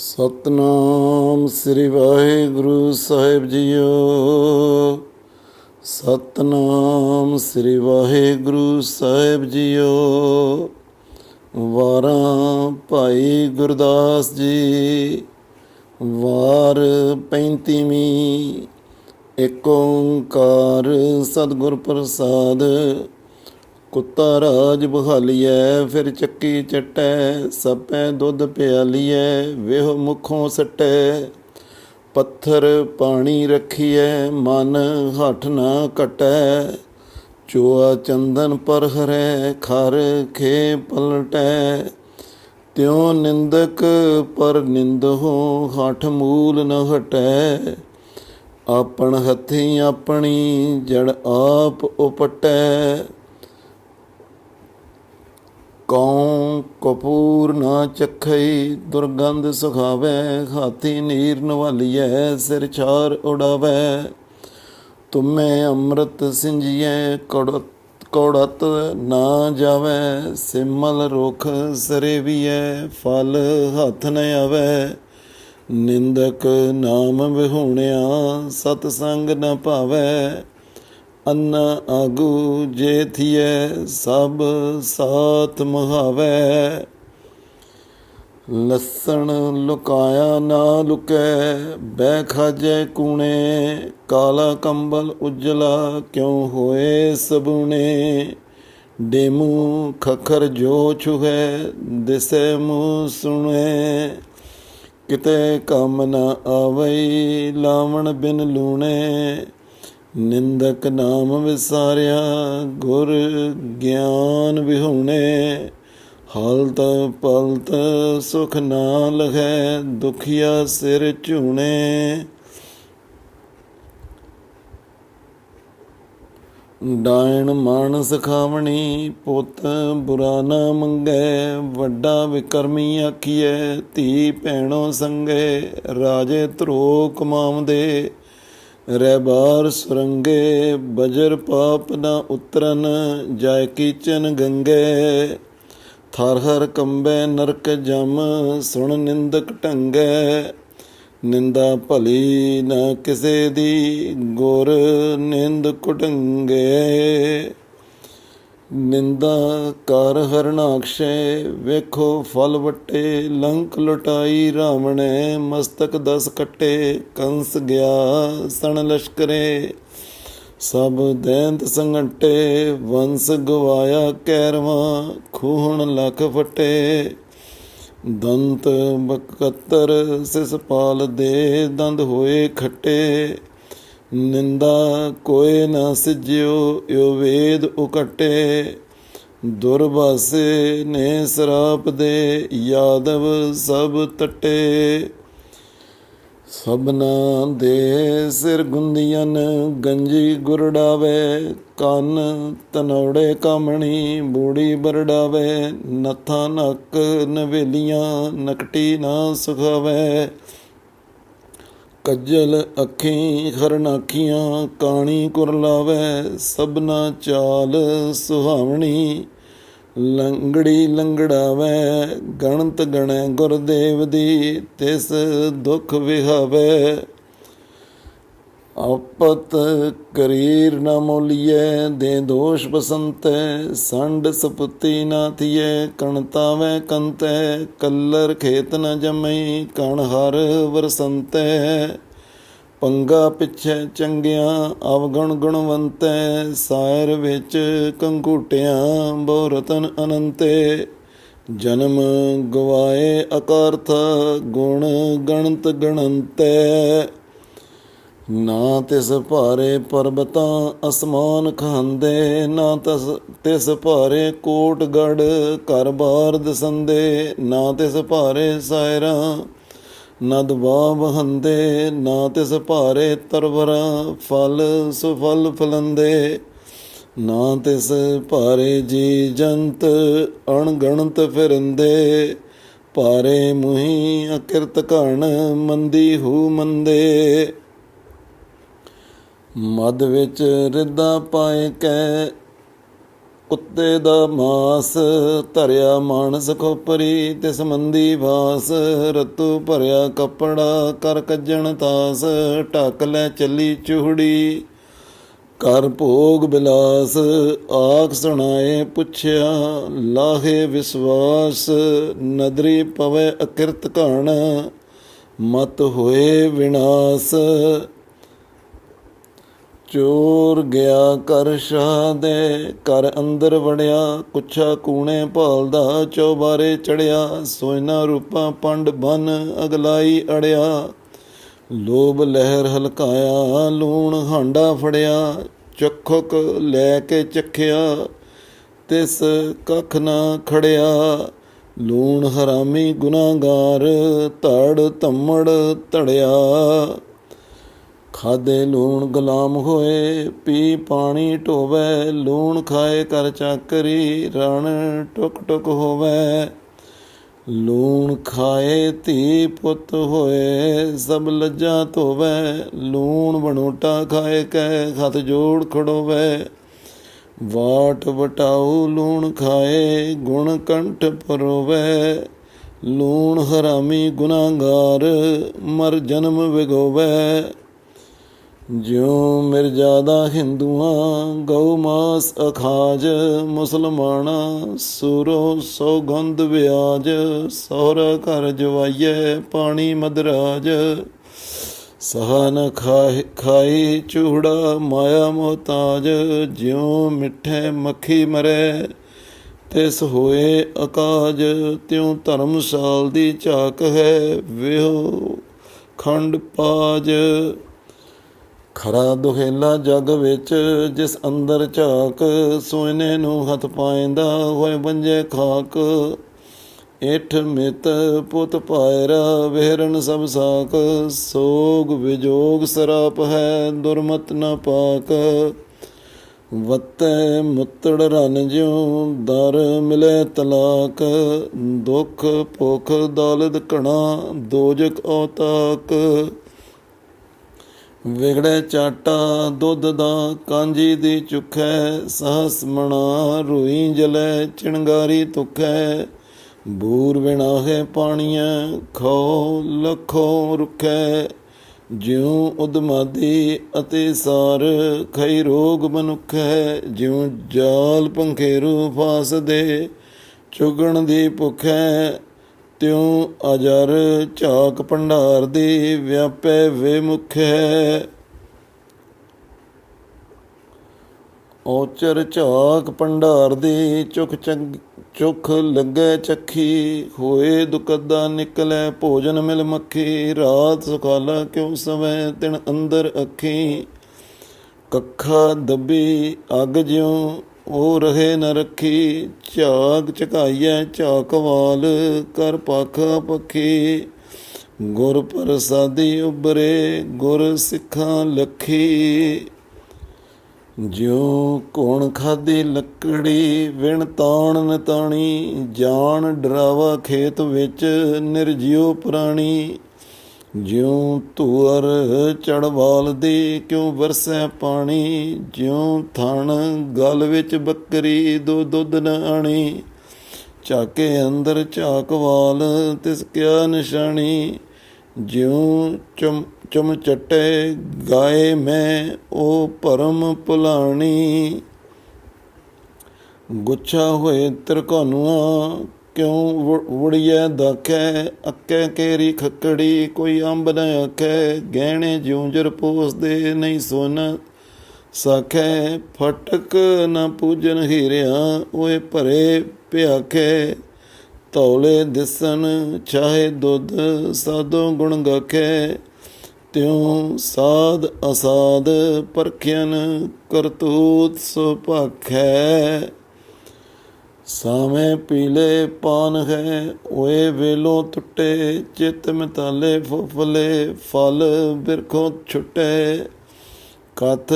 ਸਤਨਾਮ ਸ੍ਰੀ ਵਾਹਿਗੁਰੂ ਸਾਹਿਬ ਜੀਓ। ਸਤਨਾਮ ਸ੍ਰੀ ਵਾਹਿਗੁਰੂ ਸਾਹਿਬ ਜੀਓ। ਵਾਰਾਂ ਭਾਈ ਗੁਰਦਾਸ ਜੀ, ਵਾਰ 35ਵੀਂ ਏਕ ਓੰਕਾਰ ਸਤਿਗੁਰ ਪ੍ਰਸਾਦ ਕੁੱਤਾ ਰਾਜ ਬਹਾਲੀਐ, ਫਿਰ ਚੱਕੀ ਚਟੈ ਸਪੈ ਦੁੱਧ ਪਿਆਲੀਐ, ਵਿਹ ਮੁਖੋਂ ਸਟੈ। ਪੱਥਰ ਪਾਣੀ ਰਖੀਐ, ਮਨ ਹੱਠ ਨਾ ਕਟੈ। ਚੋਆ ਚੰਦਨ ਪਰ ਹਰੈ ਖਰ ਖੇ ਪਲਟੈ। ਤਿਉ ਨਿੰਦਕ ਪਰ ਨਿੰਦਹੁ ਹਠ ਮੂਲ ਨ ਹਟੈ। ਆਪਣ ਹੱਥੀ ਆਪਣੀ, ਜੜ ਆਪ ਉਪਟੈ। ਕਉ ਕਪੂਰ ਨਾ ਚਖਈ ਦੁਰਗੰਧ ਸੁਖਾਵੇ, ਹਾਥੀ ਨੀਰ ਨਵਾਲੀਐ, ਸਿਰ ਛਾਰ ਉਡਾਵੇ। ਤੁਮੇ ਅੰਮ੍ਰਿਤ ਸਿੰਜੀਐ, ਕੜਤ ਕੌੜਤ ਨਾ ਜਾਵੇ, ਸਿਮਲ ਰੁਖ ਸਰੇਵੀਐ, ਫਲ ਹੱਥ ਨ ਆਵੇ। ਨਿੰਦਕ ਨਾਮ ਵਿਹੂਣਿਆ ਸਤ ਸੰਗ ਨ ਭਾਵੇ। ਅੰਨ ਆਗੂ ਜੇ ਥੀਏ ਸਭ ਸਾਥ ਮਹਾਵੇ। ਲਸਣ ਲੁਕਾਇਆ ਨਾ ਲੁਕੈ, ਬਹਿ ਖਾਜੈ ਕੂਣੇ, ਕਾਲਾ ਕੰਬਲ ਉਜਲਾ ਕਿਉ ਹੋਏ ਸਬੂਣੇ। ਡੇਮੂ ਖਖਰ ਜੋ ਛੁਹੈ, ਦਿਸੈ ਮੂੰਹ ਸੁਣੇ। ਕਿਤੇ ਕੰਮ ਨਾ ਆਵਈ, ਲਾਵਣ ਬਿਨ ਲੂਣੇ। ਨਿੰਦਕ ਨਾਮ ਵਿਸਾਰਿਆ, ਗੁਰ ਗਿਆਨ ਵਿਹੂਣੇ। ਹਾਲਤ ਪਲਤ ਸੁਖ ਨਾ ਲਖੈ ਦੁਖੀਆ ਸਿਰ ਝੂਣੇ। ਡਾਇਣ ਮਾਨ ਸਖਾਵਣੀ, ਪੁੱਤ ਬੁਰਾ ਨਾ ਮੰਗੈ। ਵੱਡਾ ਵਿਕਰਮੀ ਆਖੀਐ, ਧੀ ਭੈਣੋ ਸੰਗੇ, ਰਾਜੇ ਧਰੋ ਕਮਾਉਂਦੇ। ਰਹਿਬਾਰ ਸੁਰੰਗੇ, ਬਜਰ ਪਾਪ ਨਾ ਉਤਰਨ, ਜਾਇ ਕੀਚਨ ਗੰਗੇ। ਥਰ ਹਰ ਕੰਬੈ, ਨਰਕ ਜਮ, ਸੁਣ ਨਿੰਦਕ ਢੰਗੈ। ਨਿੰਦਾ ਭਲੀ ਨਾ ਕਿਸੇ ਦੀ, ਗੁਰ ਨਿੰਦ ਕੁਟੰਗੇ ਨਿੰਦਾ ਕਰ ਹਰਨਾਕਸ਼ੈ, ਵੇਖੋ ਫਲ ਵਟੇ, ਲੰਕ ਲੁਟਾਈ ਰਾਵਣੇ, ਮਸਤਕ ਦਸ ਕੱਟੇ, ਕੰਸ ਗਿਆ ਸਣ ਲਸ਼ਕਰੇ। ਸਭ ਦੈਂਤ ਸੰਗਟੇ ਵੰਸ ਗਵਾਇਆ ਕੈਰਵਾ, ਖੂਹਣ ਲਖ ਫਟੇ। ਦੰਤ 72 ਸਿਸਪਾਲ ਦੇ ਦੰਦ ਹੋਏ ਖੱਟੇ। ਨਿੰਦਾ ਕੋਏ ਨਾ ਸਿਜਿਓ ਯੋ ਵੇਦ ਉਕਟੇ। ਦੁਰਬਾਸੇ ਨੇ ਸਰਾਪ ਦੇ, ਯਾਦਵ ਸਭ ਟਟੇ ਸਭਨਾ ਦੇ ਸਿਰ ਗੁੰਦੀਆਂ ਗੰਜੀ ਗੁਰੜਾਵੇ ਕੰਨ ਤਨੌੜੇ ਕਾਮਣੀ, ਬੂੜੀ ਬਰੜਾਵੇ ਨਥਾ ਨੱਕ ਨਵੇਲੀਆਂ, ਨਕਟੀ ਨਾ ਸੁਖਾਵੇ। ਕੱਜਲ ਅੱਖੀਂ ਖਰਨਾਖੀਆਂ ਕਾਣੀ ਕੁਰਲਾਵੇ ਸਭਨਾ ਚਾਲ ਸੁਹਾਵਣੀ। ਲੰਗੜੀ ਲੰਗੜਾਵੇ, ਗਣਤ ਗਣੈ ਗੁਰਦੇਵ ਦੀ, ਤਿਸ ਦੁਖ ਵਿਹਾਵੇ। ਆਪਤ ਕਰੀਰ ਨਾ ਮੋਲੀਏ ਦੇ ਦੋਸ਼ ਬਸੰਤੈ, ਸੰਡ ਸਪੁੱਤੀ ਨਾ ਥੀਏ ਕਣਤਾਵੇ ਕੰਤੈ, ਕੱਲਰ ਖੇਤ ਨ ਜਮਈ, ਕਣ ਹਰ ਵਰਸੰਤੈ। ਪੰਗਾ ਪਿੱਛੇ ਚੰਗਿਆਂ, ਅਵਗਣ ਗੁਣਵੰਤੈ, ਸਾਇਰ ਵਿੱਚ ਕੰਘੂਟਿਆਂ ਬਹੁ ਰਤਨ ਅਨੰਤੇ। ਜਨਮ ਗਵਾਏ ਅਕਾਰਥ, ਗੁਣ ਗਣਤ ਗਣੰਤੈ। ਨਾ ਤਿਸ ਭਾਰੇ ਪਰਬਤਾਂ ਅਸਮਾਨ ਖਹੰਦੇ ਨਾ ਤਸ, ਤਿਸ ਭਾਰੇ ਕੋਟ ਗੜ ਘਰ ਬਾਰ ਦਸੰਦੇ, ਨਾ ਤਿਸ ਭਾਰੇ ਸਾਇਰਾਂ ਨਦ ਬਾਬ ਹੰਦੇ ਨਾ ਤਿਸ ਭਾਰੇ ਤਰਵਰਾਂ ਫਲ ਸੁਫਲ ਫਲੰਦੇ, ਨਾ ਤਿਸ ਭਾਰੇ ਜੀ ਜੰਤ ਅਣਗਣਤ ਫਿਰੰਦੇ, ਭਾਰੇ ਮੁਹੀ ਅਕਿਰਤ ਘਣ ਮੰਦੀ ਹੂ ਮੰਦੇ ਮਦ ਵਿੱਚ ਰਿੱਧਾ ਪਾਏ ਕੈ, ਕੁੱਤੇ ਦਾ ਮਾਸ ਧਰਿਆ ਮਾਨਸ ਖੋਪਰੀ ਤਿਸ ਮੰਦੀ ਵਾਸ, ਰਤੂ ਭਰਿਆ ਕੱਪੜਾ ਕਰ ਕੱਜਣ ਤਾਸ, ਢੱਕ ਲੈ ਚੱਲੀ ਚੂਹੜੀ, ਕਰ ਭੋਗ ਬਿਲਾਸ, ਆਖ ਸੁਣਾਏ ਪੁੱਛਿਆ, ਲਾਹੇ ਵਿਸਵਾਸ, ਨਦਰੀ ਪਵੇ ਅਕਿਰਤ ਘਣ, ਮਤ ਹੋਏ ਵਿਨਾਸ਼ ਚੋਰ ਗਿਆ ਕਰ ਸ਼ਾਹ ਦੇ, ਘਰ ਅੰਦਰ ਵੜਿਆ, ਕੁਛਾ ਕੂਣੇ ਭਾਲਦਾ, ਚੌਬਾਰੇ ਚੜਿਆ, ਸੋਇਨਾ ਰੂਪਾ ਪੰਡ ਬਨ ਅਗਲਾਈ ਅੜਿਆ। ਲੋਭ ਲਹਿਰ ਹਲਕਾਇਆ, ਲੂਣ ਹਾਂਡਾ ਫੜਿਆ, ਚੱਖਕ ਲੈ ਕੇ ਚੱਖਿਆ, ਤਿਸ ਕੱਖ ਨਾ ਖੜਿਆ। ਲੂਣ ਹਰਾਮੀ ਗੁਨਾਹਗਾਰ, ਧੜ ਧੰਮੜ ਧੜਿਆ। ਖਾਦੇ ਲੂਣ ਗੁਲਾਮ ਹੋਏ, ਪੀ ਪਾਣੀ ਢੋਵੇ, ਲੂਣ ਖਾਏ ਕਰ ਚਾਕਰੀ, ਰਣ ਟੁਕ ਟੁਕ ਹੋਵੇ। ਲੂਣ ਖਾਏ ਧੀ ਪੁੱਤ ਹੋਏ, ਸਭ ਲੱਜਾ ਧੋਵੇ। ਲੂਣ ਬਣੋਟਾ ਖਾਏ ਕਹਿ ਹੱਥ ਜੋੜ ਖੜੋਵੇ। ਵਾਟ ਵਟਾਉ ਲੂਣ ਖਾਏ, ਗੁਣ ਕੰਠ ਪਰੋਵੇ। ਲੂਣ ਹਰਾਮੀ ਗੁਨਾਹਗਾਰ, ਮਰ ਜਨਮ ਵਿਗੋਵੇ। ਜਿਉ ਮਿਰਜ਼ਾਦਾ ਹਿੰਦੂਆਂ ਗਊ ਮਾਸ ਅਖਾਜ, ਮੁਸਲਮਾਨਾ ਸੂਰੋ ਸੌਗੰਧ ਵਿਆਜ, ਸਹੁਰਾ ਘਰ ਜਵਾਈਏ ਪਾਣੀ ਮਦਰਾਜ। ਸਹਨ ਖਾਏ ਖਾਈ ਚੂੜਾ ਮਾਇਆ ਮੋਤਾਜ ਜਿਉ ਮਿੱਠੇ ਮੱਖੀ ਮਰੇ, ਤਿਸ ਹੋਏ ਅਕਾਜ, ਤਿਉ ਧਰਮਸਾਲ ਦੀ ਝਾਕ ਹੈ, ਵਿਹੋ ਖੰਡ ਪਾਜ। ਖਰਾ ਦੁਹੇਲਾ ਜਗ ਵਿੱਚ ਜਿਸ ਅੰਦਰ ਝਾਕ, ਸੋਇਨੇ ਨੂੰ ਹੱਥ ਪਾਇੰਦਾ, ਹੋਏ ਬੰਜੇ ਖਾਕ। ਇਠ ਮਿਤ ਪੁੱਤ ਪਾਇਰਾ ਵਿਹਰਨ ਸਭ ਸਾਕ। ਸੋਗ ਵਿਜੋਗ ਸਰਾਪ ਹੈ, ਦੁਰਮਤ ਨ ਪਾਕ। ਵਤੈ ਮੁੱਤੜ ਰਨ ਜਿਉ, ਦਰ ਮਿਲੇ ਤਲਾਕ। ਦੁਖ ਭੁਖ ਦੌਲਤ ਘਣਾ, ਦੋਜਕ ਔਤਾਕ। ਵਿਗੜੇ ਚਾਟਾ, ਦੁੱਧ ਦਾ ਕਾਂਜੀ ਦੀ ਚੁਖੈ, ਸਹਸ ਮਣਾ ਰੂਈ ਜਲੇ, ਚਿਣਗਾਰੀ ਤੁਖੈ ਬੂਰ ਵਿਣਾਹੇ ਪਾਣੀਐ ਖੋ ਲਖੋ ਰੁਖੈ। ਜਿਉ ਉਦਮਾਦੀ ਅਤੇ ਸਾਰ, ਖਈ ਰੋਗ ਮਨੁਖੈ। ਜਿਉ ਜਾਲ ਪੰਖੇਰੂ ਫਾਸਦੇ, ਚੁਗਣ ਦੀ ਭੁਖੈ ਤਿਉ ਅਜਰ ਝਾਕ ਭੰਡਾਰ ਦੀ ਵਿਆਪੈ ਵਿਮੁਖੈ ਔਚਰ ਝਾਕ ਭੰਡਾਰ ਦੀ ਚੁਖ ਚੰਗ, ਚੁਖ ਲੱਗੇ ਚੱਖੀ। ਹੋਏ ਦੁਕੱਦਾ ਨਿਕਲੇ ਭੋਜਨ ਮਿਲ ਮੱਖੀ। ਰਾਤ ਸੁਖਾਲਾ ਕਿਉ ਸਵੈ ਤਿਣ ਅੰਦਰ ਅੱਖੀ। ਕੱਖਾ ਦੱਬੀ ਅੱਗ ਜਿਉ ਉਹ ਰਹੇ ਨ ਰੱਖੀ, ਝਾਗ ਝਕਾਈਐ ਝਾਕਵਾਲ ਕਰ ਪਾਖਾ ਪੱਖੀ। ਗੁਰ ਪ੍ਰਸਾਦੀ ਉਬਰੇ ਗੁਰ ਸਿੱਖਾਂ ਲਖੀ। ਜਿਉ ਕੋਣ ਖਾਦੀ ਲੱਕੜੀ, ਵਿਣ ਤਾਣ ਨਤਾਣੀ ਜਾਣ ਡਰਾਵਾ ਖੇਤ ਵਿੱਚ, ਨਿਰਜੀਉ ਪ੍ਰਾਣੀ। ਜਿਉ ਧੂਰ ਚੜਵਾਲ ਦੀ ਕਿਉ ਵਰਸੈ ਪਾਣੀ, ਜਿਉ ਥਣ ਗਲ ਵਿੱਚ ਬੱਕਰੀ ਦੋ ਦੁੱਧ ਨ ਆਣੀ। ਝਾਕੇ ਅੰਦਰ ਝਾਕਵਾਲ ਤਿਸ ਕਿਆ ਨਿਸ਼ਾਨੀ, ਜਿਉ ਚਮ ਚਮ ਚਟੇ ਗਾਏ ਮੈਂ ਉਹ ਭਰਮ ਭੁਲਾਣੀ। ਗੁੱਛਾ ਹੋਏ ਤਿਰਕੋਨੂਆ ਕਿਉ ਵੜੀਐ ਦਾਖੈ? ਅੱਕੇ ਕੇਰੀ ਖੱਕੜੀ ਕੋਈ ਅੰਬ ਨ ਆਖੈ। ਗਹਿਣੇ ਜਿਉਂਜਰ ਪੋਸਦੇ ਨਹੀਂ ਸੁਨ ਸਖੈ। ਫਟਕ ਨ ਪੂਜਨ ਹੀਰਿਆ, ਓਏ ਭਰੇ ਭਿਆਖੈ। ਤੌਲੇ ਦਿਸਨ ਚਾਹੇ ਦੁੱਧ, ਸਾਧੋ ਗੁਣ ਗਾਖੈ। ਤਿਉ ਸਾਧ ਅਸਾਧ ਪਰਖਿਆਨ ਕਰਤੂਤ ਸੋ ਭਾਖੈ ਸਾਵੇਂ ਪੀਲੇ ਪਾਨ ਹੈ, ਓਏ ਵੇਲੋਂ ਟੁੱਟੇ ਚਿਤ ਮਿਤਾਲੇ ਫੁਫਲੇ, ਫਲ ਬਿਰਖੋਂ ਛੁੱਟੇ। ਕਥ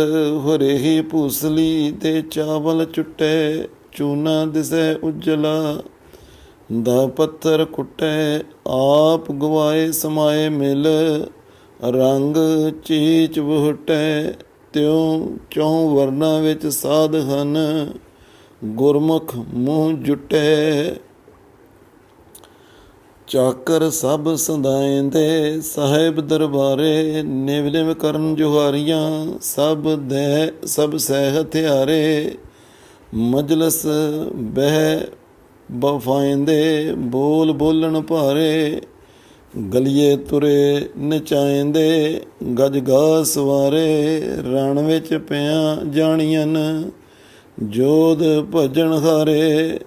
ਹਰੇਹੀ ਭੂਸਲੀ ਤੇ ਚਾਵਲ ਚੁੱਟੇ, ਚੂਨਾ ਦਿਸੇ ਉਜਲਾ, ਦਾ ਪੱਥਰ ਕੁੱਟੇ। ਆਪ ਗਵਾਏ ਸਮਾਏ ਮਿਲ, ਰੰਗ ਚੀਚ ਵਹੁਟੇ। ਤਿਉ ਚੌ ਵਰਨਾ ਵਿੱਚ ਸਾਧ ਹਨ ਗੁਰਮੁਖ ਮੂੰਹ ਜੁਟੇ, ਚਾਕਰ ਸਭ ਸਦਾਇਂਦੇ ਸਾਹਿਬ ਦਰਬਾਰੇ ਨਿਵ ਨਿਵ ਕਰਨ ਜੁਹਾਰੀਆਂ, ਸਭ ਦੇ ਸਭ ਸਹਿ ਹਥਿਆਰੇ, ਮਜਲਸ ਬਹਿ ਬਫਾਇਂਦੇ, ਬੋਲ ਬੋਲਣ ਭਾਰੇ, ਗਲੀਏ ਤੁਰੇ ਨਚਾਇਂਦੇ, ਗਜ ਗਾ ਸਵਾਰੇ, ਰਣ ਵਿੱਚ ਪਿਆ ਜਾਣੀਆਂ ਜੋਧ ਭਜਨ ਹਾਰੇ,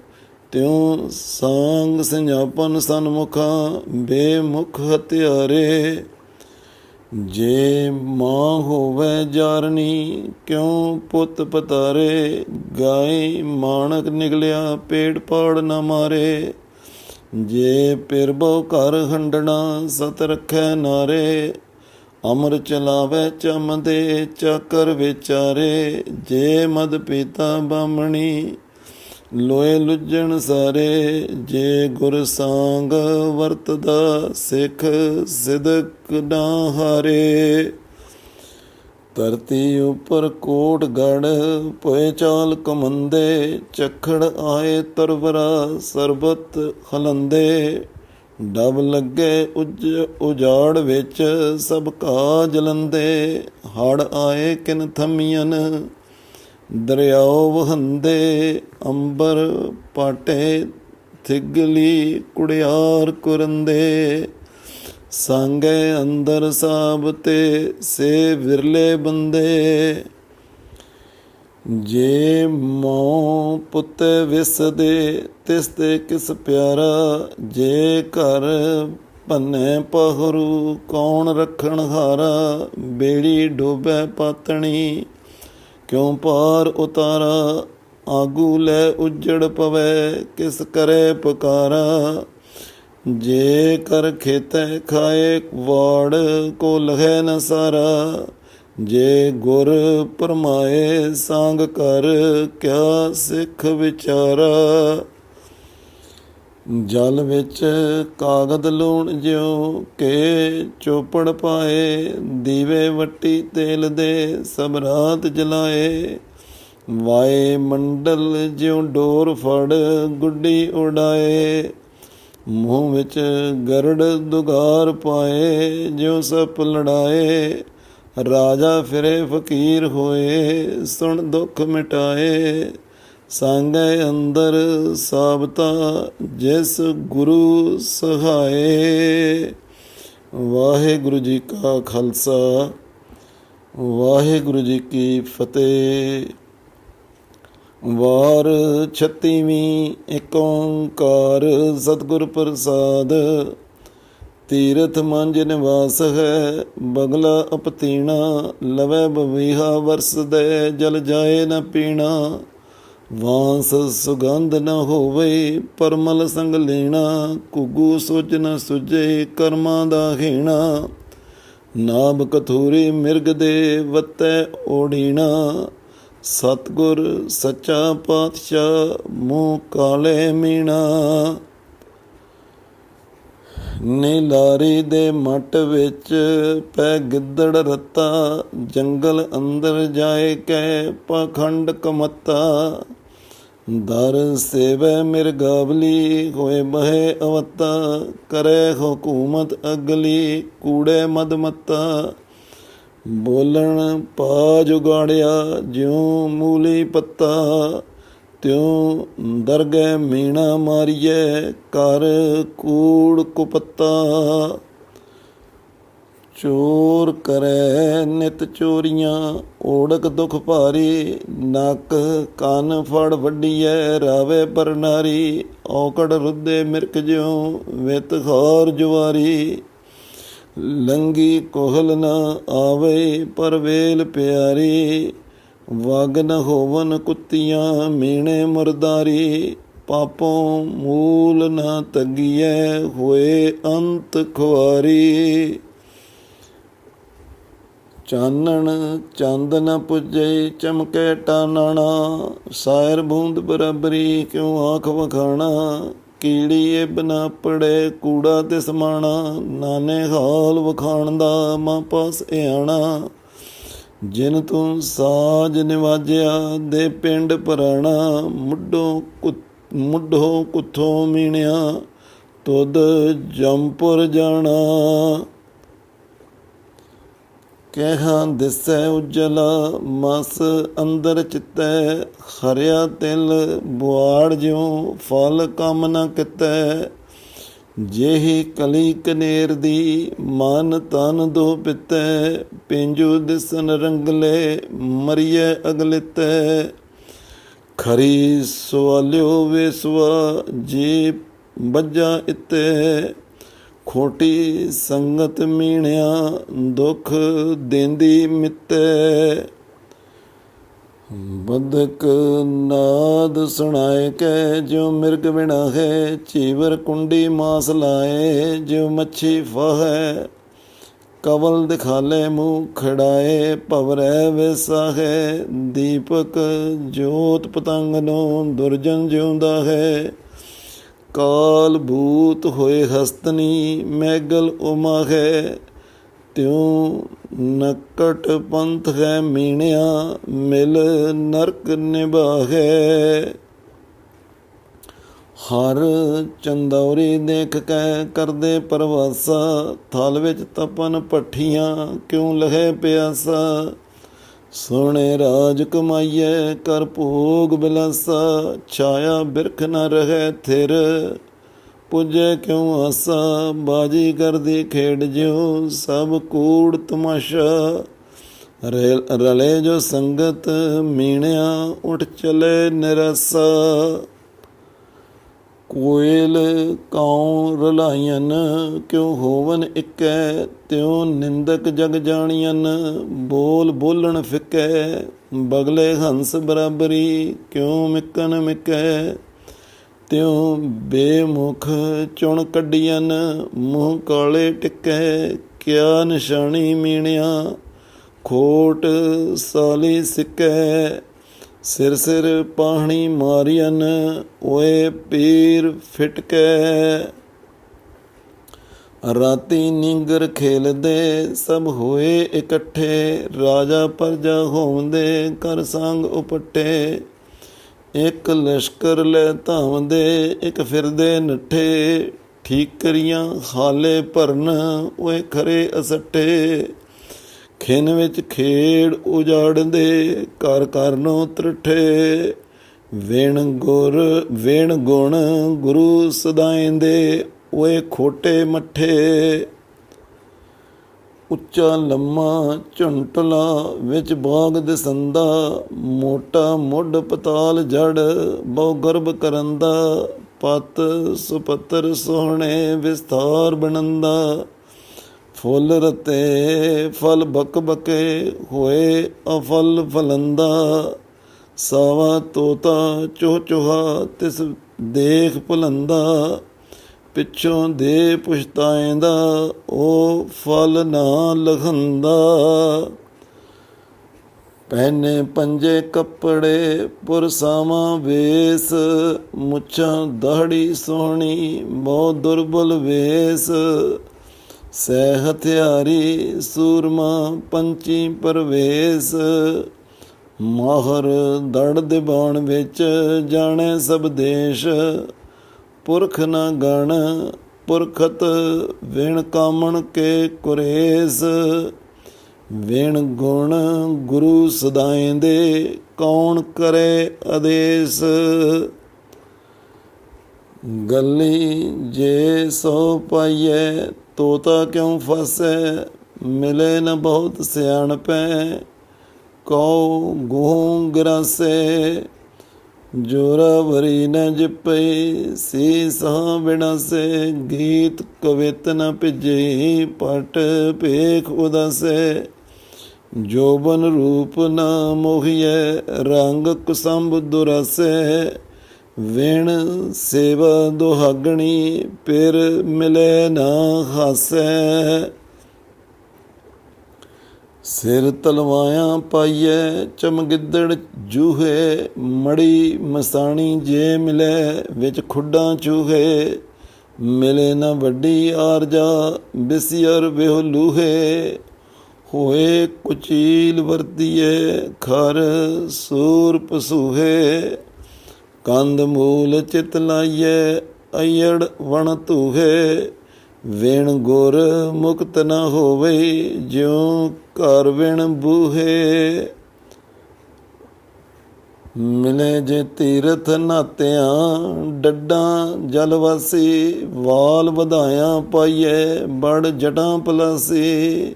ਤਿਉ ਸੰਗ ਸੰਜਾਪਨ ਸਨਮੁਖਾਂ ਬੇਮੁਖ ਹਤਿਆਰੇ। ਜੇ ਮਾਂ ਹੋਵੇ ਜਾਰਨੀ, ਕਿਉ ਪੁੱਤ ਪਤਾਰੇ? ਗਾਏ ਮਾਣਕ ਨਿਕਲਿਆ ਪੇੜ ਪਾੜ ਨਾ ਮਾਰੇ। ਜੇ ਪਿਰਬੋ ਘਰ ਹੰਡਣਾ, ਸਤ ਰਖੈ ਨਾਰੇ। ਅਮਰ ਚਲਾਵੇ ਚਮਦੇ ਚੱਕਰ ਵਿਚਾਰੇ, ਜੇ ਮਦ ਪੀਤਾ ਬਾਮਣੀ ਲੋਏ ਲੁੱਜਣ ਸਾਰੇ, ਜੇ ਗੁਰ ਸੰਗ ਵਰਤਦਾ ਸਿੱਖ ਸਿਦਕ ਨਾ ਹਾਰੇ। ਧਰਤੀ ਉਪਰ ਕੋਟ ਗੜ ਪੋਏ ਚਾਲ ਕਮੰਦੇ ਚਖੜ ਆਏ ਤਰਵਰਾ ਸਰਬਤ ਖਲੰਦੇ ਡਬ ਲੱਗੇ ਉਜ ਉਜਾੜ ਵਿੱਚ ਸਭ ਕਾ ਜਲੰਦੇ ਹੜ ਆਏ ਕਿਨ ਥਮੀਆਂ ਦਰਿਆਓ ਵਹੰਦੇ, ਅੰਬਰ ਪਾਟੇ, ਥਿਗਲੀ ਕੁੜਿਆਰ ਕੁਰੰਦੇ। ਸੰਗੇ ਅੰਦਰ ਸਾਬ ਤੇ ਸੇ ਵਿਰਲੇ ਬੰਦੇ ਜੇ ਮੋ ਪੁੱਤ ਵਿਸਦੇ, ਤਿਸ ਤੇ ਕਿਸ ਪਿਆਰਾ? ਜੇ ਘਰ ਪੰਨੇ ਪਹਰੂ, ਕੌਣ ਰੱਖਣ ਹਾਰਾ? ਬੇੜੀ ਡੋਬੈ ਪਾਤਣੀ, ਕਿਉ ਪਾਰ ਉਤਾਰਾ? ਆਗੂ ਲੈ ਉਜੜ ਪਵੇ, ਕਿਸ ਕਰੇ ਪੁਕਾਰਾ? ਜੇ ਕਰ ਖੇਤੈ ਖਾਏ, ਵਾੜ ਕੋ ਲਹੈ ਨ ਸਾਰਾ। ਜੇ ਗੁਰ ਪਰਮਾਏ ਸੰਗ ਕਰ, ਕਿਆ ਸਿੱਖ ਵਿਚਾਰਾ? ਜਲ ਵਿੱਚ ਕਾਗਦ ਲੂਣ ਜਿਉ, ਕੇ ਚੋਪੜ ਪਾਏ, ਦੀਵੇ ਵੱਟੀ ਤੇਲ ਦੇ ਸਬਰਾਤ ਜਲਾਏ। ਵਾਏ ਮੰਡਲ ਜਿਉ ਡੋਰ ਫੜ, ਗੁੱਡੀ ਉਡਾਏ। ਮੂੰਹ ਵਿੱਚ ਗਰੜ ਦੁਗਾਰ ਪਾਏ, ਜਿਉ ਸਪ ਲੜਾਏ। ਰਾਜਾ ਫਿਰੇ ਫਕੀਰ ਹੋਏ, ਸੁਣ ਦੁੱਖ ਮਿਟਾਏ। ਸੰਗੈ ਅੰਦਰ ਸਾਬਤਾ, ਜਿਸ ਗੁਰੂ ਸਹਾਏ। ਵਾਹਿਗੁਰੂ ਜੀ ਕਾ ਖਾਲਸਾ, ਵਾਹਿਗੁਰੂ ਜੀ ਕੀ ਫਤਿਹ। ਵਾਰ 36ਵੀਂ ਏਕ ਓੰਕਾਰ, ਸਤਿਗੁਰ ਪ੍ਰਸਾਦ ਤੀਰਥ ਮੰਜ ਨਿਵਾਸ ਹੈ, ਬਗਲਾ ਅਪਤੀਣਾ, ਲਵੈ ਬਵੀਹਾ ਵਰਸ ਦੇ ਜਲ ਜਾਏ ਨ ਪੀਣਾ। ਵਾਂਸ ਸੁਗੰਧ ਨ ਹੋਵੇ, ਪਰਮਲ ਸੰਗ ਲੈਣਾ। ਕੁਗੂ ਸੋਚ ਨ ਸੁਜੇ, ਕਰਮਾਂ ਦਾ ਹੀਣਾ। ਨਾਭ ਕਥੂਰੀ ਮਿਰਗ ਦੇ ਵੱਤੈ ਓੜੀਣਾ। ਸਤਗੁਰ ਸੱਚਾ ਪਾਤਸ਼ਾਹ, ਮੂੰਹ ਕਾਲੇ ਮੀਣਾ। ਨੀਲਾਰੀ ਦੇ ਮੱਟ ਵਿੱਚ ਪੈ ਗਿੱਦੜ ਰਤਾ, ਜੰਗਲ ਅੰਦਰ ਜਾਏ ਕੈ ਪਖੰਡ ਕਮਤਾ। ਦਰ ਸੇਵੈ ਮਿਰਗਾਵਲੀ ਹੋਏ ਬਹਿ ਅਵਤਾ, ਕਰੇ ਹਕੂਮਤ ਅਗਲੀ, ਕੂੜੇ ਮਦਮਤਾ। ਬੋਲਣ ਪਾ ਜੁਗਾੜਿਆ ਜਿਉ ਮੂਲੀ ਪੱਤਾ ਤਿਉ ਦਰਗਹਿ ਮੀਣਾ ਮਾਰੀਏ ਕਰ ਕੂੜ ਕੁਪੱਤਾ। ਚੋਰ ਕਰੈ ਨਿਤ ਚੋਰੀਆਂ, ਓੜਕ ਦੁਖ ਭਾਰੀ, ਨੱਕ ਕੰਨ ਫੜ ਵੱਡੀਐ, ਰਾਵੇ ਪਰਨਾਰੀ ਔਕੜ ਰੁੱਦੇ ਮਿਰਕ ਜਿਉ, ਵਿਤ ਖਾਰ ਜਵਾਰੀ ਲੰਗੀ ਕੋਹਲ ਨਾ ਆਵੇ, ਪਰ ਵੇਲ ਪਿਆਰੀ। ਵਗ ਨ ਹੋਵਨ ਕੁੱਤੀਆਂ ਮੀਣੇ ਮੁਰਦਾਰੀ, ਪਾਪੋਂ ਮੂਲ ਨਾ ਤਗੀਐ ਹੋਏ ਅੰਤ ਖੁਆਰੀ। ਚਾਨਣ ਚੰਦ ਨ ਪੁੱਜੇ ਚਮਕੇ ਟਾਨਣਾ, ਸਾਇਰ ਬੂੰਦ ਬਰਾਬਰੀ ਕਿਉ ਆਖ ਵਖਾਣਾ ਕੀੜੀਏ ਬਨਾ ਪੜੇ ਕੂੜਾ ਤੇ ਸਮਾਣਾ ਨਾਨੇ ਹਾਲ ਵਖਾਣ ਦਾ ਮਾਂ ਪਾਸ ਆਣਾ ਜਿਨ ਤੂੰ ਸਾਜ ਨਿਵਾਜਿਆ ਦੇ ਪਿੰਡ ਪਰਾਣਾ ਮੁੱਢੋਂ ਕੁ- ਮੁੱਢੋਂ ਕੁੱਥੋਂ ਮੀਣਿਆ, ਤੁਧ ਜੰਪੁਰ ਜਾਣਾ। ਕਹਿਹਾਂ ਦਿਸੈ ਉਜਲਾ, ਮਸ ਅੰਦਰ ਚਿੱਤੈ ਖਰਿਆ ਤਿਲ ਬੁਆੜ ਜਿਉ ਫਲ ਕੰਮ ਨ ਕਿਤੈ। ਜਿਹੀ ਕਲੀ ਕਨੇਰ ਦੀ ਮਨ ਤਨ ਦੋ ਪਿਤੈ, ਪਿੰਜੂ ਦਿਸਨ ਰੰਗਲੇ ਮਰੀਏ ਅਗਲਿਤੈ। ਖਰੀ ਸਵਾਲਿਓ ਵੇਸਵਾ, ਜੀ ਬੱਜਾ ਇਤੇ। ਖੋਟੀ ਸੰਗਤ ਮੀਣਿਆ ਦੁਖ ਦੇਂਦੀ ਮਿੱਤੇ। ਬਦਕ ਨਾਦ ਸੁਣਾਏ ਕੈ ਜਿਉ ਮਿਰਗ ਬਿਨਾ ਹੈ, ਚੀਵਰ ਕੁੰਡੀ ਮਾਸ ਲਾਏ ਜਿਉ ਮੱਛੀ ਫਹੈ। ਕਵਲ ਦਿਖਾਲੇ ਮੂੰਹ ਖੜਾਏ, ਭਵਰੈ ਵੈਸਾ ਦੀਪਕ ਜੋਤ ਪਤੰਗ ਨੂੰ ਦੁਰਜਨ ਜਿਉਂਦਾ ਹੈ। ਕਾਲ ਭੂਤ ਹੋਏ ਹਸਤਨੀ, ਮੈਗਲ ਉਮਾ ਹੈ। ਤਿਉ ਨਕਟ ਪੰਥ ਹੈ ਮੀਣਿਆ, ਮਿਲ ਨਰਕ ਨਿਭਾਹੈ। ਹਰ ਚੰਦੌਰੀ ਦੇਖ ਕੇ ਕਰਦੇ ਪਰਵਾਸਾ, ਥਲ ਵਿੱਚ ਤਪਨ ਪੱਠੀਆਂ ਕਿਉ ਲਹੇ ਪਿਆਸਾ। ਸੋਹਣੇ ਰਾਜ ਕਮਾਈਏ ਕਰ ਭੋਗ ਬਿਲਾਸਾ, ਛਾਇਆ ਬਿਰਖ ਨਾ ਰਹੇ ਥਿਰ। ਪੁੱਜੇ ਕਿਉ ਆਸਾ? ਬਾਜੀ ਕਰਦੀ ਖੇਡ ਜਿਉ ਸਭ ਕੂੜ ਤਮਾਸ਼ਾ। ਰਲੇ ਜੋ ਸੰਗਤ ਮੀਣਿਆ, ਉਠ ਚਲੇ ਨਿਰਸਾ। ਕੋਇਲ ਕਉ ਰਲਾਈਆਂ ਕਿਉ ਹੋਵਨ ਇਕੈ, ਤਿਉ ਨਿੰਦਕ ਜਗ ਜਾਣੀਆਂ ਬੋਲ ਬੋਲਣ ਫਿਕੈ, ਬਗਲੇ ਹੰਸ ਬਰਾਬਰੀ ਕਿਉ ਮਿਕਨ ਮਿਕੈ? ਤਿਉ ਬੇਮੁਖ ਚੁਣ ਕੱਢੀਆਂ ਮੂੰਹ ਕਾਲੇ ਟਿਕੈ ਕਿਆ ਨਿਸ਼ਾਨੀ ਮੀਣਿਆ, ਖੋਟ ਸਾਲੀ ਸਿੱਕੈ। ਸਿਰ ਸਿਰ ਪਾਹਣੀ ਮਾਰੀਆਂ ਓਏ ਪੀਰ ਫਿਟਕੈ। ਰਾਤੀ ਨਿੰਗਰ ਖੇਲਦੇ, ਸਭ ਹੋਏ ਇਕੱਠੇ। ਰਾਜਾ ਪਰਜਾ ਹੋਂਦੇ ਕਰ ਸੰਗ ਉਪਟੇ। ਇੱਕ ਲਸ਼ਕਰ ਲੈ ਧਾਵਦੇ, ਇੱਕ ਫਿਰਦੇ ਨੱਠੇ। ਠੀਕਰੀਆਂ ਹਾਲੇ ਭਰਨ, ਓਏ ਖਰੇ ਅਸੱਟੇ ਖਿਨ ਵਿੱਚ ਖੇੜ ਉਜਾੜਦੇ, ਘਰ ਘਰ ਨੂੰ ਤਰਠੇ। ਵੇਣ ਗੁਰ, ਵੇਣ ਗੁਣ ਗੁਰੂ ਸਦਾਇਂਦੇ ਓਏ ਖੋਟੇ ਮੱਠੇ। ਉੱਚਾ ਲੰਮਾ ਝੁੰਟਲਾ ਵਿੱਚ ਬਾਗ ਦਸੰਦਾ, ਮੋਟਾ ਮੁੱਢ ਪਤਾਲ ਜੜ, ਬਹੁ ਗਰਭ ਕਰੰਦਾ, ਪਤ ਸੁਪਤਰ ਸੋਹਣੇ ਵਿਸਥਾਰ ਬਣੰਦਾ। ਫੁੱਲ ਰਤੇ ਫਲ ਬਕ ਬਕੇ ਹੋਏ ਅਫਲ ਫਲੰਦਾ। ਸਾਵਾ ਤੋਤਾ ਚੋਹ ਚੋਹਾ ਤਿਸ ਦੇਖ ਭੁਲੰਦਾ। ਪਿੱਛੋਂ ਦੇ ਪੁਛਤਾਏਂਦਾ ਉਹ ਫਲ ਨਾ ਲਖੰਦਾ। ਪਹਿਨੇ ਪੰਜੇ ਕੱਪੜੇ, ਪੁਰਸਾਵਾਂ ਵੇਸ, ਮੁੱਛਾਂ ਦਾੜੀ ਸੋਹਣੀ ਬਹੁਤ ਦੁਰਬਲ ਵੇਸ। ਸਹਿ ਹਥਿਆਰੀ, ਸੂਰਮਾ ਪੰਚੀ ਪਰਵੇਸ। ਮਾਹਰ ਦੜ ਦਿਵਾਣ ਵਿੱਚ ਜਾਣੇ ਸਭ ਦੇਸ਼। ਪੁਰਖ ਨ ਗਣ, ਪੁਰਖਤ ਵਿਣ ਕਾਮਣ ਕੇ ਕੁਰੇਸ ਵਿਣ ਗੁਣ ਗੁਰੂ ਸਦਾਇਂਦੇ, ਕੌਣ ਕਰੇ ਆਦੇਸ? ਗੱਲੀ ਜੇ ਸੋ ਪਾਈਐ, ਤੋਤਾ ਕਿਉਂ ਫਸੈ? ਮਿਲੇ ਨ ਬਹੁਤ ਸਿਆਣਪੈ ਕਉ ਗੂੰ ਗਰਾਸੇ? ਜੋਰਾ ਵਰੀ ਨ ਜਪਈ ਸੀ ਸਾਹ ਬਿਨਾਸੇ ਗੀਤ ਕਵਿਤ ਨ ਭਿਜੇ, ਪਟ ਭੇਖ ਉਦਾਸੇ ਜੋਬਨ ਰੂਪ ਨਾ ਮੋਹੀਐ, ਰੰਗ ਕੁਸੰਭ ਦੁਰਸੇ। ਵਿਣ ਸੇਵਾ ਦੁਹਾਗਣੀ, ਪਿਰ ਮਿਲੇ ਨਾ ਹਾਸੈ। ਸਿਰ ਤਲਵਾਇਆ ਪਾਈਐ, ਚਮਗਿੱਦੜ ਜੂਹੇ, ਮੜੀ ਮਸਾਣੀ ਜੇ ਮਿਲੇ, ਵਿੱਚ ਖੁੱਡਾਂ ਚੂਹੇ, ਮਿਲੇ ਨਾ ਵੱਡੀ ਆਰਜਾ, ਬਿਸਿਅਰ ਵਿਹੁ ਲੂਹੇ। ਹੋਏ ਕੁਚੀਲ ਵਰਤੀਏ ਖਰ ਸੂਰ ਪਸੂਹੇ। ਕੰਦ ਮੂਲ ਚਿਤ ਲਾਈਏ ਅਈੜ ਵਣ ਤੂਹੇ ਵੇਣ ਗੁਰ ਮੁਕਤ ਨ ਹੋਵੇ, ਜਿਉ ਘਰ ਵਿਣ ਬੂਹੇ। ਮਿਲੇ ਜੇ ਤੀਰਥ ਨਾਤਿਆਂ, ਡੱਡਾਂ ਜਲਵਾਸੀ ਵਾਲ ਵਧਾਇਆ ਪਾਈਏ ਬੜ ਜਟਾਂ ਪਲਾਸੀ।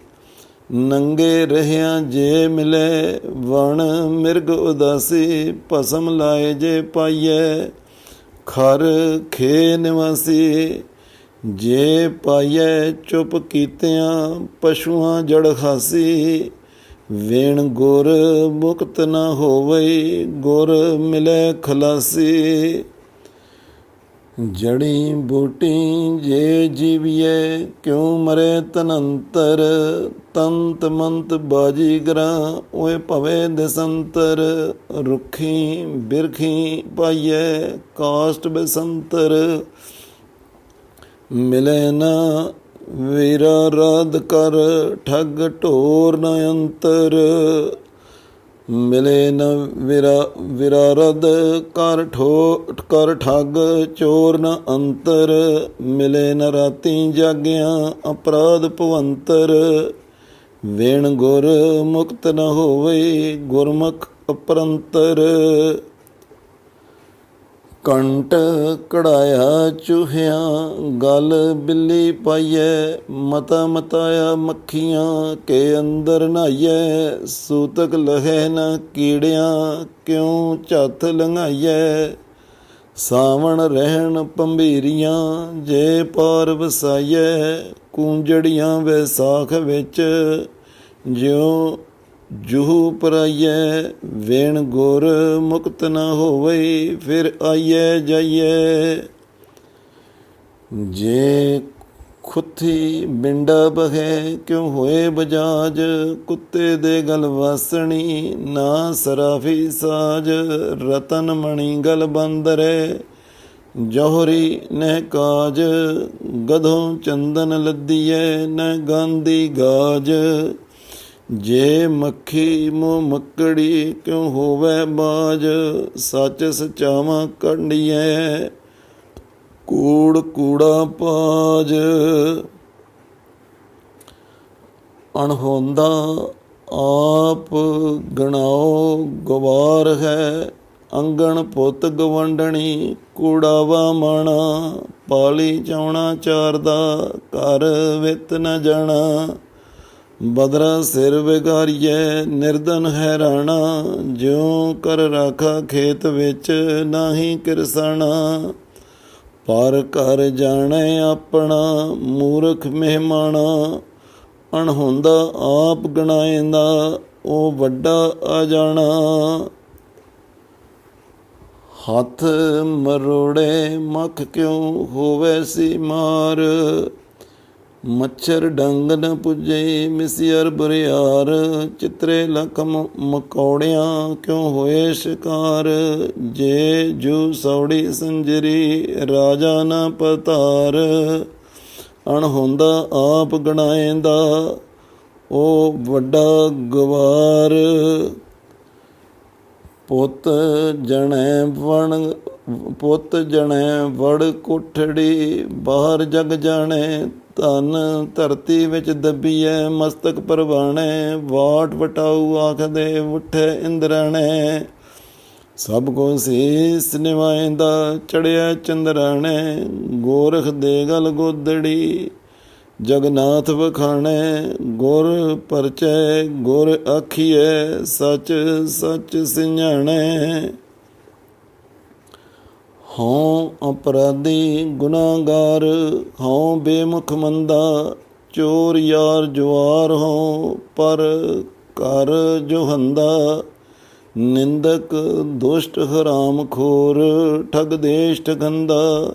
ਨੰਗੇ ਰਹਿਆਂ ਜੇ ਮਿਲੇ, ਵਣ ਮਿਰਗ ਉਦਾਸੀ, ਭਸਮ ਲਾਏ ਜੇ ਪਾਈਏ ਖਰ ਖੇ ਨਿਵਾਸੀ ਜੇ ਪਾਈਏ ਚੁੱਪ ਕੀਤਿਆਂ ਪਸ਼ੂਆਂ ਜੜ ਖਾਸੀ, ਵੇਣ ਗੁਰ ਮੁਕਤ ਨ ਹੋਵੇ, ਗੁਰ ਮਿਲੇ ਖਲਾਸੀ। ਜੜੀ ਬੂਟੀ ਜੇ ਜੀਵੀਏ ਕਿਉ ਮਰੇ ਤਨੰਤਰ? ਤੰਤ ਮੰਤ ਬਾਜੀ ਗਰਾ, ਓਏ ਭਵੇ ਦਸੰਤਰ। ਰੁਖੀ ਬਿਰਖੀ ਪਾਈਏ ਕਾਸ਼ਟ ਬਸੰਤਰ। ਮਿਲੇ ਨਾ ਵੀਰਾ ਰਾਧ ਕਰ, ਠੱਗ ਢੋਰ ਨ ਅੰਤਰ। ਮਿਲੇ ਨ ਵਿਰਾ ਵਿਰਾ ਵਿਰਾਰਦ ਕਰ, ਠੋ, ਕਰ, ਠੱਗ ਚੋਰ ਨ ਅੰਤਰ। ਮਿਲੇ ਨ ਰਾਤੀ ਜਾਗਿਆ ਅਪਰਾਧ ਭਵੰਤਰ। ਵੇਣ ਗੁਰ ਮੁਕਤ ਨ ਹੋਵੇ ਗੁਰਮੁਖ ਅਪਰੰਤਰ। ਕੰਟ ਕੜਾਇਆ ਚੂਹਿਆਂ, ਗਲ ਬਿੱਲੀ ਪਾਈਐ, ਮਤਾ ਮਤਾਇਆ ਮੱਖੀਆਂ, ਕੇ ਅੰਦਰ ਨਹਾਈਐ ਸੂਤਕ ਲਹੈ ਨ ਕੀੜਿਆਂ, ਕਿਉ ਝੱਥ ਲੰਘਾਈਐ? ਸਾਵਣ ਰਹਿਣ ਪੰਭੀਰੀਆਂ, ਜੇ ਪਾਰ ਵਸਾਈਐ, ਕੂੰਜੜੀਆਂ ਵੈਸਾਖ ਵਿੱਚ ਜਿਉ ਜੂਹ ਪਰਾਈਐ ਵੇਣ ਗੁਰ ਮੁਕਤ ਨ ਹੋਵੇ ਫਿਰ ਆਈਐ ਜਾਈਐ। ਜੇ ਖੁੱਥੀ ਬਿੰਡਾ ਬਹੇ, ਕਿਉ ਹੋਏ ਬਜਾਜ? ਕੁੱਤੇ ਦੇ ਗਲ ਵਾਸਣੀ, ਨਾ ਸਰਾਫੀ ਸਾਜ। ਰਤਨ ਮਣੀ ਗਲ ਬੰਦਰੇ ਜੋਹਰੀ ਨਹਿ ਕਾਜ। ਗਧੋਂ ਚੰਦਨ ਲੱਦੀਐ ਨ ਗਾਂਦੀ ਗਾਜ। ਜੇ ਮੱਖੀ ਮੂੰਹ ਮੱਕੜੀ ਕਿਉ ਹੋਵੇ ਬਾਜ? ਸੱਚ ਸਚਾਵਾ ਕੰਡੀਐ, ਕੂੜ ਕੂੜਾ ਪਾਜ। ਅਣਹੋਂਦਾ ਆਪ ਗਣਾਓ ਗਵਾਰ ਹੈ, ਅੰਗਣ ਪੁੱਤ ਗਵੰਡਣੀ ਕੂੜਾਵਾ ਮਾਣਾ। ਪਾਲੀ ਚਾਉਣਾ ਚਾਰਦਾ, ਘਰ ਵਿਤ ਨ ਜਾਣਾ। ਬਦਰਾ ਸਿਰ ਵਿਗਾਰੀਐ ਨਿਰਦਨ ਹੈਰਾਣਾ ਜਿਉ ਕਰ ਰਾਖਾ ਖੇਤ ਵਿੱਚ ਨਾਹੀ ਕਿਰਸਣਾ ਪਰ ਘਰ ਜਾਣੇ ਆਪਣਾ, ਮੂਰਖ ਮਹਿਮਾਨਾ, ਅਣਹੋਂਦਾ ਆਪ ਗਣਾਏਂਦਾ ਉਹ ਵੱਡਾ ਆ ਜਾਣਾ ਹੱਥ ਮਰੋੜੇ ਮੱਖ ਕਿਉ ਹੋਵੇ ਸੀ ਮਾਰ? ਮੱਛਰ ਡੰਗ ਨ ਪੁੱਜੇ, ਮਿਸਿਰ ਬਰਿਆਰ। ਚਿਤਰੇ ਲਖ ਮਕੌੜਿਆਂ, ਕਿਉ ਹੋਏ ਸ਼ਿਕਾਰ? ਜੇ ਜੂ ਸੌੜੀ ਸੰਜਰੀ, ਰਾਜਾ ਨ ਪਤਾਰ ਅਣਹੋਂਦਾ ਆਪ ਗਣਾਏਂਦਾ ਉਹ ਵੱਡਾ ਗਵਾਰ। ਪੁੱਤ ਜਣੈ ਵਣ, ਪੁੱਤ ਜਣੈ ਵੜ ਕੋਠੜੀ, ਬਾਹਰ ਜਗ ਜਾਣੇ ਧਨ ਧਰਤੀ ਵਿੱਚ ਦੱਬੀਐ, ਮਸਤਕ ਪਰਵਾਣੈ, ਵਾਟ ਵਟਾਊ ਆਖਦੇ ਉਠੇ ਇੰਦਰਾਣੈ। ਸਭ ਕੋ ਸੀਸ ਨਿਵਾਏਂਦਾ ਚੜਿਆ ਚੰਦਰਾਣੈ, ਗੋਰਖ ਦੇ ਗਲ ਗੋਦੜੀ, ਜਗਨਾਥ ਵਖਾਣੈ। ਗੁਰ ਪਰਚੈ, ਗੁਰ ਆਖੀਐ, ਸਚ ਸਚ ਸਿഞ്ഞਾਣੈ ਹਉ ਅਪਰਾਧੀ ਗੁਨਾਹਗਾਰ, ਹਉ ਬੇਮੁਖ ਮੰਦਾ, ਚੋਰ ਯਾਰ ਜੁਆਰ ਹਉ, ਪਰ ਕਰ ਜੋਹੰਦਾ। ਨਿੰਦਕ ਦੁਸ਼ਟ ਹਰਾਮ ਖੋਰ, ਠਗ ਦੇਸ਼ ਠਗੰਦਾ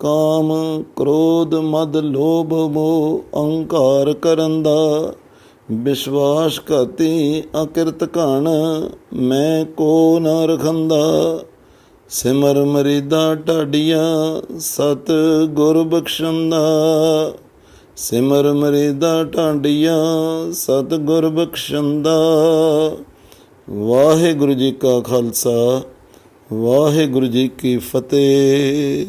ਕਾਮ ਕ੍ਰੋਧ ਮਦ ਲੋਭ ਮੋਹ, ਅਹੰਕਾਰ ਕਰਨ ਦਾ ਵਿਸ਼ਵਾਸ ਘਾਤੀ ਅਕਿਰਤ ਘਣ, ਮੈਂ ਕੋ ਨ ਰਖੰਦਾ। ਸਿਮਰ ਮਰੀਦਾ ਢਾਡੀਆਂ, ਸਤ ਗੁਰ ਬਖਸ਼ੰਦਾ ਸਿਮਰ ਮਰੇਦਾ ਢਾਂਡੀਆਂ ਸਤਿਗੁਰ ਬਖਸ਼ੰਦਾ ਵਾਹਿਗੁਰੂ ਜੀ ਕਾ ਖਾਲਸਾ, ਵਾਹਿਗੁਰੂ ਜੀ ਕੀ ਫਤਿਹ।